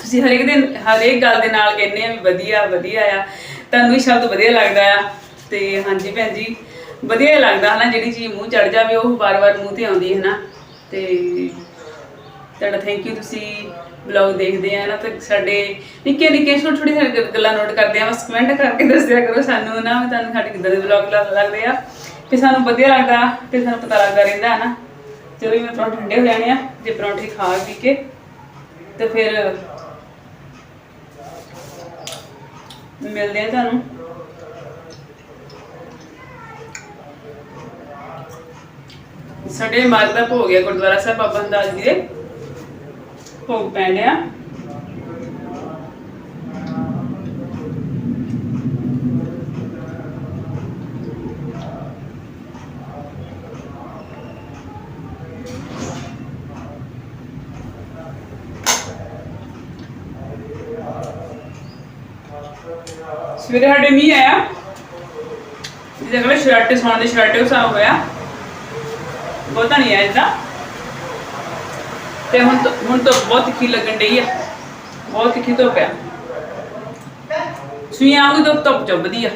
ਤੁਸੀਂ ਹਰੇਕ ਦਿਨ, ਹਰੇਕ ਗੱਲ ਦੇ ਨਾਲ ਕਹਿੰਦੇ ਆ ਵੀ ਵਧੀਆ ਵਧੀਆ ਆ। ਤੁਹਾਨੂੰ ਇਹ ਸ਼ਬਦ ਵਧੀਆ ਲੱਗਦਾ ਆ। ਤੇ ਹਾਂਜੀ ਭੈਣ ਜੀ, ਵਧੀਆ ਹੀ ਲੱਗਦਾ ਹਨਾ, ਜਿਹੜੀ ਚੀਜ਼ ਮੂੰਹ ਚੜ ਜਾਵੇ, ਉਹ ਵਾਰ-ਵਾਰ ਮੂੰਹ ਤੇ ਆਉਂਦੀ ਹੈ ਨਾ। ਤੇ ਤੁਹਾਡਾ ਥੈਂਕ ਯੂ ਤੁਸੀਂ ਬਲੌਗ ਦੇਖਦੇ ਆ ਨਾ, ਤੇ ਸਾਡੇ ਨਿੱਕੇ ਨਿੱਕੇ ਛੋਟੇ ਛੋਟੇ ਗੱਲਾਂ ਨੋਟ ਕਰਦੇ ਆ। ਬਸ ਕਮੈਂਟ ਕਰਕੇ ਦੱਸਿਆ ਕਰੋ ਸਾਨੂੰ ਨਾ ਵੀ ਤੁਹਾਨੂੰ ਸਾਡੇ ਕਿੱਦਾਂ ਦੇ ਬਲੌਗ ਲੱਗਦੇ ਆ। ਤੇ ਸਾਨੂੰ ਵਧੀਆ ਲੱਗਦਾ, ਤੇ ਸਾਨੂੰ ਪਤਾ ਲੱਗਦਾ ਰਹਿੰਦਾ ਹੈ ਨਾ ਚਲੋ ਵੀ ਮੈਂ ਪਰੌਂਠੇ ਠੰਡੇ ਹੋ ਜਾਣੇ ਆ, ਜੇ ਪਰੌਂਠੇ ਖਾ ਪੀ ਕੇ। ਤੇ ਫਿਰ ਮਿਲਦੇ ਆ ਤੁਹਾਨੂੰ। ਸਾਡੇ ਮਾਰਗ ਦਾ ਭੋਗ ਗਿਆ ਗੁਰਦੁਆਰਾ ਸਾਹਿਬ ਬਾਬਾ ਹੰਦਾਸ ਜੀ ਦੇ। ਭੋਗ ਪੈਣਿਆ ਸਵੇਰੇ ਸਾਡੇ ਮੀਂਹ ਆਇਆ। ਜਿਹਦੇ ਕੋਲ ਸ਼ਰਾਟੇ ਸੌਣ ਦੇ ਸ਼ਰਾਟੇ ਉਸਾਬ ਹੋਇਆ। ਬਹੁਤਾ ਨਹੀਂ ਆਇਆ ਇਹਦਾ ਤੇ ਹੁਣ ਹੁਣ ਤਾਂ ਬਹੁਤ ਤਿੱਖੀ ਲੱਗਣ ਡਈ ਆ। ਬਹੁਤ ਤਿੱਖੀ ਧੁੱਪ ਆ। ਸੂਈਆਂ ਆਉਂਗੀ ਤਾਂ ਧੁੱਪ ਚੁੱਭਦੀ ਆ।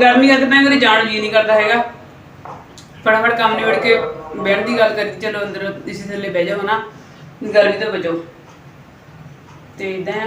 ਗਰਮੀ ਕਰਕੇ ਤਾਂ ਕਦੇ ਜਾਣ ਜੀ ਨਹੀਂ ਕਰਦਾ ਹੈਗਾ। ਫਟਾਫਟ ਕੰਮ ਨਿਬੜ ਕੇ ਬੈਠ ਦੀ ਗੱਲ ਕਰੀ। ਚਲੋ ਅੰਦਰ ਇਸੇ ਥੱਲੇ ਬਹਿ ਜਾਓ ਨਾ। ਗਰਮੀ ਤੋਂ ਬਚੋ। ਤੇ ਇਦਾਂ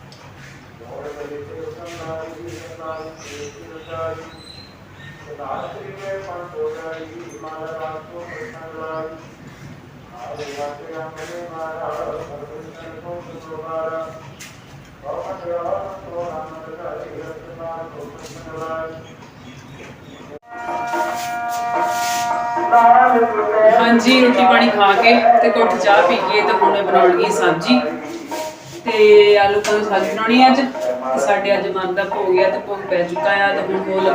ਹਾਂਜੀ, ਰੋਟੀ ਪਾਣੀ ਖਾ ਕੇ ਤੇ ਕੋਠੀ ਚਾਹ ਪੀ ਕੇ ਤੇ ਹੁਣ ਮੈਂ ਬਣਾਉਣ ਲੱਗੀ ਸਬਜ਼ੀ। ਤੇ ਆਲੂ ਪਾਂ ਸਬਜ਼ੀ ਬਣਾਉਣੀ ਅੱਜ। ਤੇ ਸਾਡੇ ਅੱਜ ਮਨ ਦਾ ਭੋਗ ਗਿਆ ਤੇ ਭੋਗ ਪੈ ਚੁੱਕਾ ਆ ਤੇ ਹੁਣ ਹੋਲ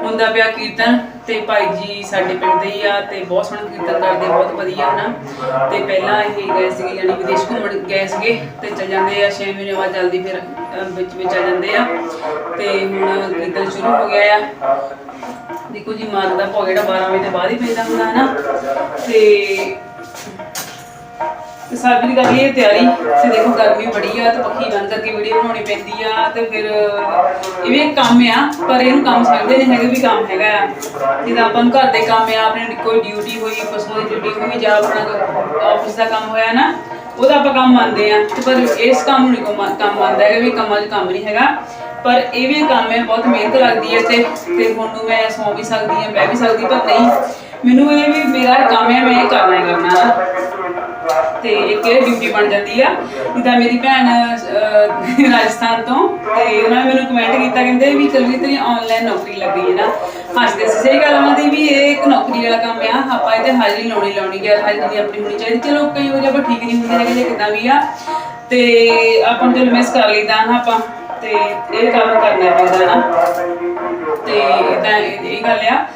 ਹੁੰਦਾ ਪਿਆ ਕੀਰਤਨ ਤੇ ਭਾਈ ਜੀ ਸਾਡੇ ਪਿੰਡ ਦੇ ਹੀ ਆ ਤੇ ਬਹੁਤ ਸੋਹਣਾ ਕੀਰਤਨ ਕਰਦੇ ਬਹੁਤ ਵਧੀਆ ਹਨਾ। ਤੇ ਪਹਿਲਾਂ ਇਹ ਗਏ ਸੀਗੇ ਯਾਨੀ ਵਿਦੇਸ਼ ਘੁੰਮਣ ਗਏ ਸੀਗੇ ਤੇ ਚੱਲ ਜਾਂਦੇ ਆ 6 ਮਹੀਨੇ ਬਾਅਦ ਜਲਦੀ ਫਿਰ ਵਿੱਚ ਵਿੱਚ ਆ ਜਾਂਦੇ ਆ। ਤੇ ਹੁਣ ਕੀਰਤਨ ਸ਼ੁਰੂ ਹੋ ਗਿਆ ਆ। ਦੇਖੋ ਜੀ ਮਾਨ ਦਾ ਭੋਗ ਜਿਹੜਾ 12 ਵਜੇ ਤੋਂ ਬਾਅਦ ਹੀ ਪੈਂਦਾ ਹੁੰਦਾ ਹੈ ਨਾ ਤੇ ਤੇ ਸਾਡੀ ਦੀ ਗੱਲ ਇਹ ਤਿਆਰੀ ਤੇ ਦੇਖੋ ਗਰਮੀ ਬੜੀ ਆ ਤੇ ਪੱਖੀ ਬੰਦ ਕਰਕੇ ਵੀਡੀਓ ਬਣਾਉਣੀ ਪੈਂਦੀ ਆ ਤੇ ਫਿਰ ਇਹ ਵੀ ਇੱਕ ਕੰਮ ਆ, ਪਰ ਇਹਨੂੰ ਕੰਮ ਸਮਝਦੇ ਨਹੀਂ ਹੈਗੇ ਵੀ ਕੰਮ ਹੈਗਾ ਆ। ਜਿੱਦਾਂ ਆਪਾਂ ਨੂੰ ਘਰ ਦੇ ਕੰਮ ਆ, ਆਪਣੇ ਕੋਈ ਡਿਊਟੀ ਹੋਈ ਪਰਸਨਲ ਡਿਊਟੀ ਹੋਈ, ਜਾਂ ਆਪਣਾ ਆਫਿਸ ਦਾ ਕੰਮ ਹੋਇਆ ਨਾ, ਉਹਦਾ ਆਪਾਂ ਕੰਮ ਮੰਨਦੇ ਆ। ਤੇ ਪਰ ਇਸ ਕੰਮ ਨੂੰ ਨਹੀਂ ਕੰਮ ਮੰਨਦਾ ਹੈਗਾ ਵੀ ਕੰਮਾਂ 'ਚ ਕੰਮ ਨਹੀਂ ਹੈਗਾ। ਪਰ ਇਹ ਵੀ ਕੰਮ ਹੈ ਬਹੁਤ ਮਿਹਨਤ ਲੱਗਦੀ ਹੈ ਤੇ ਤੇ ਹੁਣ ਨੂੰ ਮੈਂ ਸੌਂ ਵੀ ਸਕਦੀ ਹਾਂ ਬਹਿ ਵੀ ਸਕਦੀ, ਪਰ ਨਹੀਂ। ਮੈਨੂੰ ਇਹ ਵੀ ਮੇਰਾ ਕੰਮ ਹੈ ਮੈਂ ਇਹ ਕਰਨਾ ਹੀ ਕਰਨਾ ਹੈ ਤੇ ਇੱਕ ਇਹ ਡਿਊਟੀ ਬਣ ਜਾਂਦੀ ਆ। ਜਿੱਦਾਂ ਮੇਰੀ ਭੈਣ ਅਹ, ਰਾਜਸਥਾਨ ਤੋਂ ਤੇ ਉਹਨਾਂ ਨੇ ਮੈਨੂੰ ਕਮੈਂਟ ਕੀਤਾ ਕਹਿੰਦੇ ਵੀ ਚਲੋ ਤੇਰੀ ਆਨਲਾਈਨ ਨੌਕਰੀ ਲੱਗ ਹੈ ਨਾ। ਹੱਸਦੇ ਸੀ ਸਹੀ ਗੱਲ ਉਹਨਾਂ ਦੀ ਵੀ ਇਹ ਇੱਕ ਨੌਕਰੀ ਵਾਲਾ ਕੰਮ ਆ। ਆਪਾਂ ਇਹਦੇ ਹਾਜ਼ਰੀ ਲਾਉਣੀ ਲਾਉਣੀ ਹੈ ਹਾਜ਼ਰੀ ਆਪਣੀ ਹੋਣੀ ਚਾਹੀਦੀ। ਚਲੋ ਕਈ ਵਾਰੀ ਆਪਾਂ ਠੀਕ ਨਹੀਂ ਹੁੰਦੇ ਹੈਗੇ ਜੇ ਕਿਦਾਂ ਵੀ ਆ। ਤੇ ਆਪਾਂ ਨੂੰ ਚਲੋ ਮਿਸ ਕਰ ਲਈਦਾ ਨਾ ਆਪਾਂ। ਤੇ ਇਹ ਕੰਮ ਕਰਨਾ ਪੈਂਦਾ ਨਾ। ਤੇ ਇਦਾਂ ਇਹ ਗੱਲ ਆ।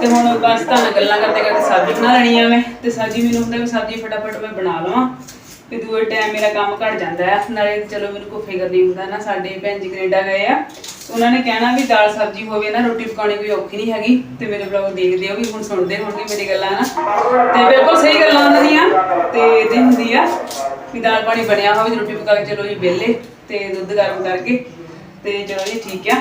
ਤੇ ਹੁਣ ਬਸ ਤੁਹਾਨੂੰ ਗੱਲਾਂ ਕਰਦੇ ਕਰਦੇ ਸਬਜ਼ੀ ਬਣਾ ਲੈਣੀ ਆ ਮੈਂ, ਤੇ ਸਬਜ਼ੀ ਮੈਨੂੰ ਹੁੰਦਾ ਵੀ ਸਬਜ਼ੀ ਫਟਾਫਟ ਮੈਂ ਬਣਾ ਲਵਾਂ ਤੇ ਦੂਏ ਟਾਈਮ ਮੇਰਾ ਕੰਮ ਘਟ ਜਾਂਦਾ ਹੈ ਨਾਲੇ ਚਲੋ ਮੈਨੂੰ ਕੋਈ ਫਿਕਰ ਨਹੀਂ ਹੁੰਦਾ ਨਾ, ਸਾਡੇ ਭੈਣ ਜੀ ਕੈਨੇਡਾ ਗਏ ਆ ਉਹਨਾਂ ਨੇ ਕਹਿਣਾ ਵੀ ਦਾਲ ਸਬਜ਼ੀ ਹੋਵੇ ਨਾ, ਰੋਟੀ ਪਕਾਉਣੀ ਕੋਈ ਔਖੀ ਨਹੀਂ ਹੈਗੀ, ਤੇ ਮੇਰੇ ਬਲੌਗ ਦੇਖਦੇ ਹੋ ਵੀ ਹੁਣ ਸੁਣਦੇ ਹੋਣਗੇ ਮੇਰੀ ਗੱਲਾਂ ਨਾ। ਤੇ ਬਿਲਕੁਲ ਸਹੀ ਗੱਲਾਂ ਉਹਨਾਂ ਦੀਆਂ, ਤੇ ਇਦਾਂ ਹੁੰਦੀ ਆ ਵੀ ਦਾਲ ਪਾਣੀ ਬਣਿਆ ਹੋਵੇ ਰੋਟੀ ਪਕਾ ਕੇ ਚਲੋ ਜੀ ਵਿਹਲੇ, ਤੇ ਦੁੱਧ ਗਰਮ ਕਰਕੇ, ਤੇ ਚਲੋ ਜੀ ਠੀਕ ਆ।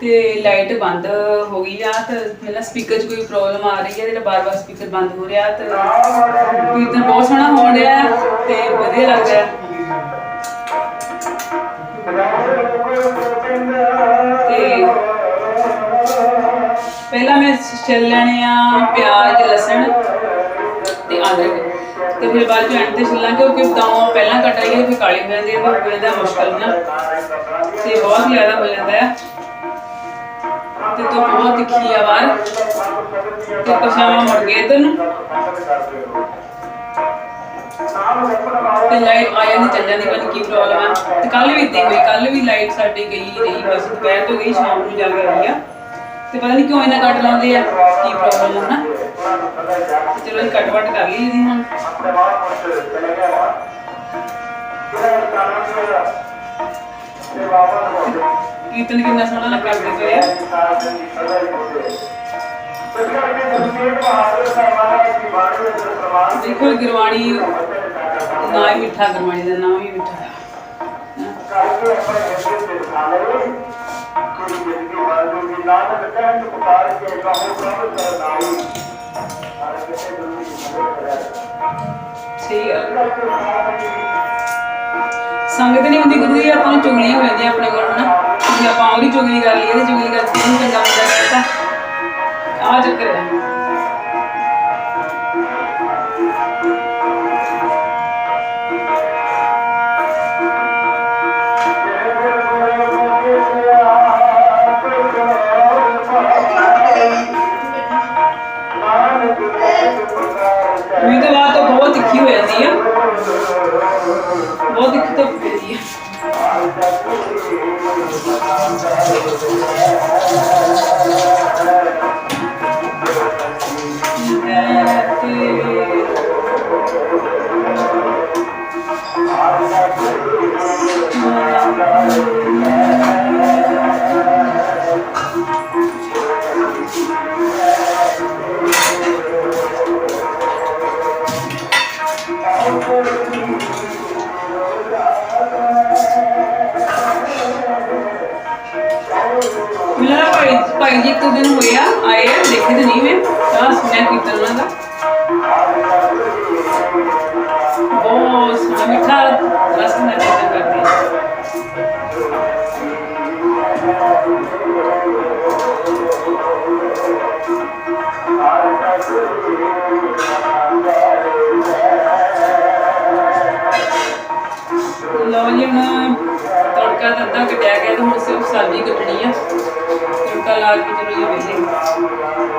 ਤੇ ਲਾਈਟ ਬੰਦ ਹੋ ਗਈ ਆ ਤੇ ਮੇਰਾ ਸਪੀਕਰ 'ਚ ਕੋਈ ਪ੍ਰੋਬਲਮ ਆ ਰਹੀ ਹੈ ਜਿਹੜਾ ਬਾਰ-ਬਾਰ ਸਪੀਕਰ ਬੰਦ ਹੋ ਰਿਹਾ ਤੇ ਕੀਰਤਨ ਬਹੁਤ ਸੋਹਣਾ ਹੋਣ ਰਿਹਾ ਤੇ ਵਧੀਆ ਲੱਗ ਰਿਹਾ। ਤੇ ਪਹਿਲਾਂ ਮੈਂ ਛਿੱਲ ਛਿੱਲਣੇ ਆ ਪਿਆਜ਼, ਲਸਣ ਤੇ ਅਦਰਕ ਤੇ ਫਿਰ ਬਾਅਦ ਚ ਐਂਡ ਤੇ ਛਿੱਲਾਂਗੇ ਕਿਉਂਕਿ ਬਦਾਮ ਪਹਿਲਾਂ ਕੱਟ ਲਈਏ ਫਿਰ ਕਾਲੀ ਹੋ ਜਾਂਦੇ ਆ, ਫਿਰ ਹੋ ਜਾਂਦਾ ਮੁਸ਼ਕਲ ਨਾ। ਤੇ ਬਹੁਤ ਜ਼ਿਆਦਾ ਹੋ ਜਾਂਦਾ ਆ। ਤੇ ਤੋਂ ਬਹੁਤ ਤਿੱਖੀ ਆ ਬਾਹਰ। ਤੇ ਪਛਾਵਾਂ ਮੁੜ ਗਏ ਇੱਧਰ ਨੂੰ। ਤੇ ਲਾਈਟ ਆ ਜਾਂਦੀ, ਚੱਲ ਜਾਂਦੀ, ਪਤਾ ਨੀ ਕੀ ਪ੍ਰੋਬਲਮ ਆ। ਤੇ ਕੱਲ ਵੀ ਇੱਦਾਂ ਹੋਈ ਕੱਲ ਵੀ ਲਾਈਟ ਸਾਡੀ ਗਈ ਰਹੀ, ਬਸ ਦੁਪਹਿਰ ਤੋਂ ਗਈ, ਸ਼ਾਮ ਨੂੰ ਜਾ ਕੇ ਆਈ ਆ। ਤੇ ਪਤਾ ਨਹੀਂ ਕਿਉਂ ਇਹਨਾਂ ਕੱਟ ਲਾਉਂਦੇ ਆ, ਕੀ ਪ੍ਰੋਬਲਮ ਆ ਨਾ ਚਲੋ ਇਹ ਕੱਟ ਵੱਟ ਕਰ ਲਈ ਇਹਦੀ ਹੁਣ। ਕੀਰਤਨ ਕਿੰਨਾ ਸੋਹਣਾ ਲੱਗ ਕਰਦੇ ਪਏ ਦੇਖੋ ਗੁਰਬਾਣੀ, ਨਾ ਹੀ ਮਿੱਠਾ ਗੁਰਬਾਣੀ ਦਾ ਨਾਮ ਹੀ ਮਿੱਠਾ ਆ ਸਹੀ ਸੰਗਤ ਨਹੀਂ ਹੁੰਦੀ ਗੁਰੂ ਦੀ, ਆਪਾਂ ਨੂੰ ਚੁਗਲੀਆਂ ਹੋ ਜਾਂਦੀਆਂ ਆਪਣੇ ਕੋਲ, ਹਨਾ? ਆਪਾਂ ਉਹਦੀ ਚੁਗਲੀ ਕਰ ਲਈਏ ਤੇ ਚੁਗਲੀ ਕਰਕੇ ਇਹਨੂੰ ਚੰਗਾ ਬੰਦਾ ਕਹਿੰਦਾ ਆ ਚੱਕਰ ਹੈ। ਤੜਕਾ ਤਾਂ ਅੱਧਾ ਕੱਟਿਆ ਗਿਆ ਤੇ ਹੁਣ ਸਿਰਫ ਸਬਜ਼ੀ ਕੱਟਣੀ ਆ। ਤੜਕਾ ਲਾ ਕੇ ਚਲੋ ਜੀ ਵੇਲੇ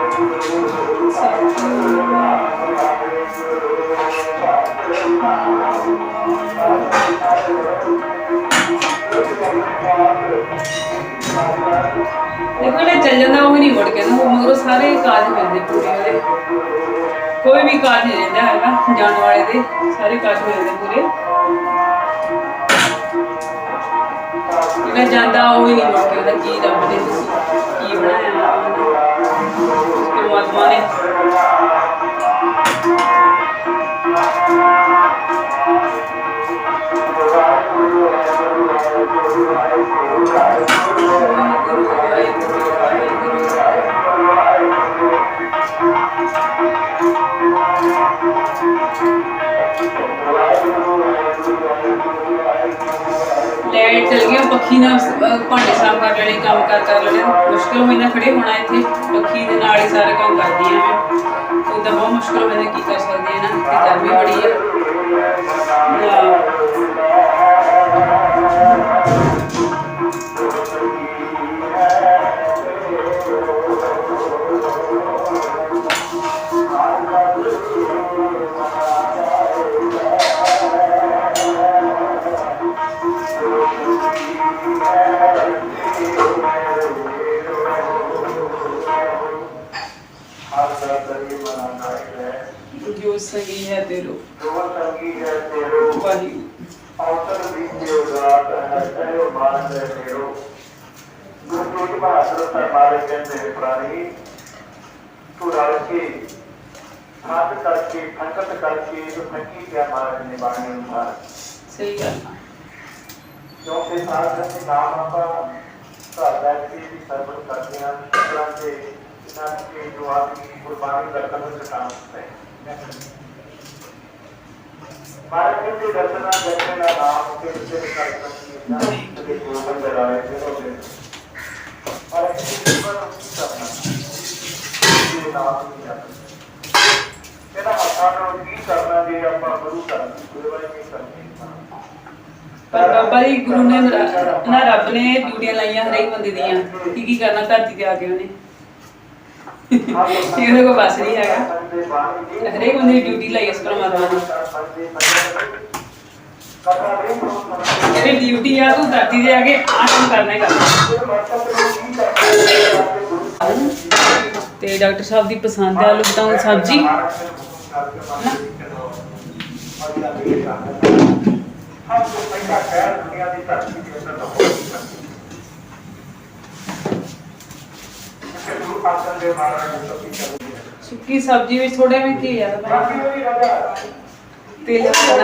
ਦੇਖੋ ਨਾ ਚੱਲ ਜਾਂਦਾ ਉਹ ਨਹੀਂ ਮੁੜ ਕੇ ਨਾ, ਉਹ ਮਗਰੋਂ ਸਾਰੇ ਕਾਜ ਮਿਲਦੇ ਪੂਰੇ ਉਹਦੇ। ਕੋਈ ਵੀ ਕਾਜ ਨਹੀਂ ਰਹਿੰਦਾ ਹੈਗਾ, ਜਾਣ ਵਾਲੇ ਦੇ, ਸਾਰੇ ਕਾਜ ਮਿਲਦੇ ਪੂਰੇ। ਜਿਹੜਾ ਜਾਂਦਾ, ਉਹ ਹੀ ਨਹੀਂ ਮੁੜ ਕੇ ਕੀ ਰੱਬ ਨੇ ਤੁਸੀਂ ਕੀ ਬਣਾਇਆ? ਪਰਮਾਤਮਾ ਨੇ ਪੱਖੀ ਨਾਲ ਭਾਂਡੇ ਸਾਫ਼ ਕਰ ਲੈਣੇ ਕੰਮ ਕਰ ਕਰ ਲੈਣੇ ਮੁਸ਼ਕਿਲ ਹੋ ਜਾਂਦਾ ਖੜੇ ਹੋਣਾ ਇੱਥੇ, ਪੱਖੀ ਦੇ ਨਾਲ ਹੀ ਸਾਰੇ ਕੰਮ ਕਰਦੀ ਆ ਮੈਂ ਉਹ ਬਹੁਤ ਮੁਸ਼ਕਿਲ ਹੋ ਜਾਂਦਾ ਕੀ ਕਰ ਸਕਦੀ ਹੈ ਨਾ, ਤੇ ਗਰਮੀ ਬੜੀ ਆ। ਸੰਕਟ ਕਰਕੇ ਜੋ ਥੱਕੀ ਗਿਆ ਮਹਾਰਾਜ ਨੇ ਬਾਣੀ ਅਨੁਸਾਰ ਸਹੀ ਗੱਲ ਆ। ਕਿਉਂਕਿ ਸਾਰਾ ਦਿਨ ਦੇ ਨਾਮ ਆਪਾਂ ਘਰ ਬੈਠ ਕੇ ਵੀ ਸਰਵਣ ਕਰਦੇ ਹਾਂ ਸ਼ੁਕਰਾਂ ਦੇ ਇਹਨਾਂ ਦੇ ਜੋ ਆਦਮੀ ਕੁਰਬਾਨੀ ਦਾ ਕਦਮ ਚਟਾਉਂ ਹੈ ਮਹਾਰਾਜ ਦੇ ਦਰਸ਼ਨਾਂ ਜਪੇ ਦਾ ਨਾਮ ਕੇ ਵਿਚੇ ਕਰ ਸਕੀਆਂ ਤੇ ਗੋਬਿੰਦ ਰਾਏ ਦੇ ਹੋਵੇ ਕੀ ਕਰਨਾ ਜੇ ਆਪਾਂ ਗੁਰੂ ਘਰ ਦੀ ਸੇਵਾ ਹੀ ਨਹੀਂ ਕਰਨੀ ਪਰ ਬਾਬਾ ਜੀ, ਗੁਰੂ ਨੇ ਰ- ਨਾ ਰੱਬ ਨੇ ਡਿਊਟੀਆਂ ਲਾਈਆਂ ਹਰੇਕ ਬੰਦੇ ਦੀਆਂ। ਕੀ ਕੀ ਕਰਨਾ ਧਰਤੀ ਤੇ ਆ ਕੇ ਉਹਨੇ? ਇਹਦੇ ਕੋਲ ਬਸ ਨਹੀਂ ਹੈਗਾ। ਹਰੇਕ ਬੰਦੇ ਦੀ ਡਿਊਟੀ ਲਾਈ ਇਸ ਪਰਮਾਤਮਾ ਨੇ। ਜਿਹੜੀ ਡਿਊਟੀ ਆ, ਤੂੰ ਧਰਤੀ ਤੇ ਆ ਕੇ ਆਹ ਕੰਮ ਕਰਨਾ ਹੀ ਕਰਨਾ ਤੇ ਡਾਕਟਰ ਸਾਹਿਬ ਦੀ ਪਸੰਦ ਆ ਆਲੂ ਬਤਾਉਂ ਸਬਜੀ ਸੁੱਕੀ ਸਬਜੀ ਵਿੱਚ ਥੋੜੇ ਵਿੱਚ ਕੀ ਆ ਤੇਲ ਪਾਉਣਾ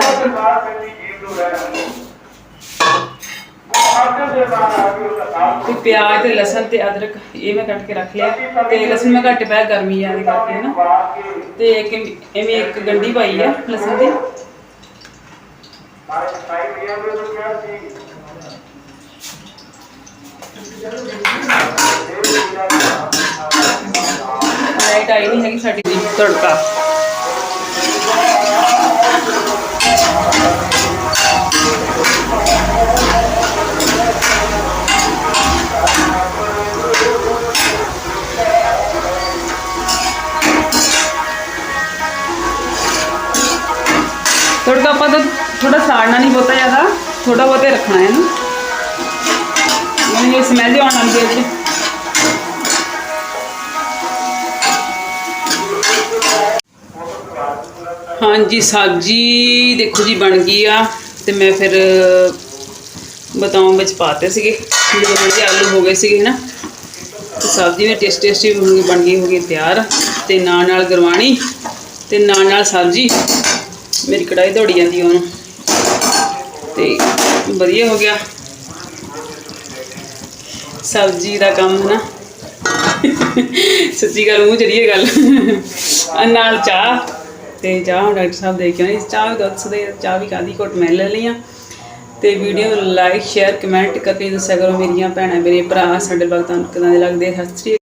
ਤੇ ਪਿਆਜ਼ ਤੇ ਲਸਣ ਤੇ ਅਦਰਕ ਇਹ ਮੈਂ ਕੱਟ ਕੇ ਰੱਖ ਲਿਆ। ਤੇ ਲਸਣ ਮੈਂ ਘੱਟ ਪਾਇਆ, ਗਰਮੀ ਆ ਦੇ ਕਰਕੇ ਨਾ ਤੇ ਇੱਕ ਐਵੇਂ ਇੱਕ ਗੰਢੀ ਪਾਈ ਆ ਲਸਣ ਦੀ। ਲਾਈਟ ਆਈ ਨਹੀਂ ਹੈਗੀ ਸਾਡੀ ਦੀ ਤੜਕਾ। ਤੜਕਾ ਆਪਾਂ ਤਾਂ ਥੋੜਾ ਸਾੜਨਾ ਨਹੀਂ ਬਹੁਤਾ ਜ਼ਿਆਦਾ ਥੋੜਾ ਬਹੁਤੇ ਰੱਖਣਾ ਹੈ ਨਾ ਮੈਨੂੰ ਇਹ ਸਮੈਲ ਆਉਣ ਲੱਗ ਗਈ ਹਾਂਜੀ, ਸਬਜ਼ੀ ਦੇਖੋ ਜੀ ਬਣ ਗਈ ਆ, ਤੇ ਮੈਂ ਫਿਰ ਬਤਾਉਂ ਵਿੱਚ ਪਾਤੇ ਸੀਗੇ। ਜਦੋਂ ਮੇਰੇ ਆਲੂ ਹੋ ਗਏ ਸੀਗੇ ਨਾ ਤੇ ਸਬਜ਼ੀ ਵੀ ਟੇਸਟੀ ਟੇਸਟੀ ਹੋ ਗਈ ਬਣ ਗਈ ਹੋ ਗਈ ਤਿਆਰ। ਤੇ ਨਾਲ ਨਾਲ ਗਰਵਾਣੀ ਤੇ ਨਾਲ ਨਾਲ ਸਬਜ਼ੀ। ਮੇਰੀ ਕੜਾਈ ਦੌੜੀ ਜਾਂਦੀ ਉਹਨੂੰ ਤੇ ਵਧੀਆ ਹੋ ਗਿਆ। ਸਬਜ਼ੀ ਦਾ ਕੰਮ ਹੈ ਨਾ। ਸੱਚੀ ਗੱਲ, ਮੂੰਹ ਚੜੀ ਗੱਲ। ਨਾਲ ਚਾਹ ਤੇ ਚਾਹ ਹੁਣ ਡਾਕਟਰ ਸਾਹਿਬ ਦੇ ਕੇ ਆਏ ਚਾਹ ਵੀ ਦੱਸ ਦੇ ਚਾਹ ਵੀ ਕਾਦੀ ਘੁੱਟ ਮੈਂ ਲੈ ਲਈ ਆ। ਤੇ ਵੀਡੀਓ ਨੂੰ ਲਾਈਕ ਸ਼ੇਅਰ ਕਮੈਂਟ ਕਰਕੇ ਦੱਸਿਆ ਕਰੋ। ਮੇਰੀਆਂ ਭੈਣਾਂ, ਮੇਰੇ ਭਰਾ ਸਾਡੇ ਵਕਤਾਂ ਕਿਦਾਂ ਦੇ ਲੱਗਦੇ ਸਤਿ ਸ੍ਰੀ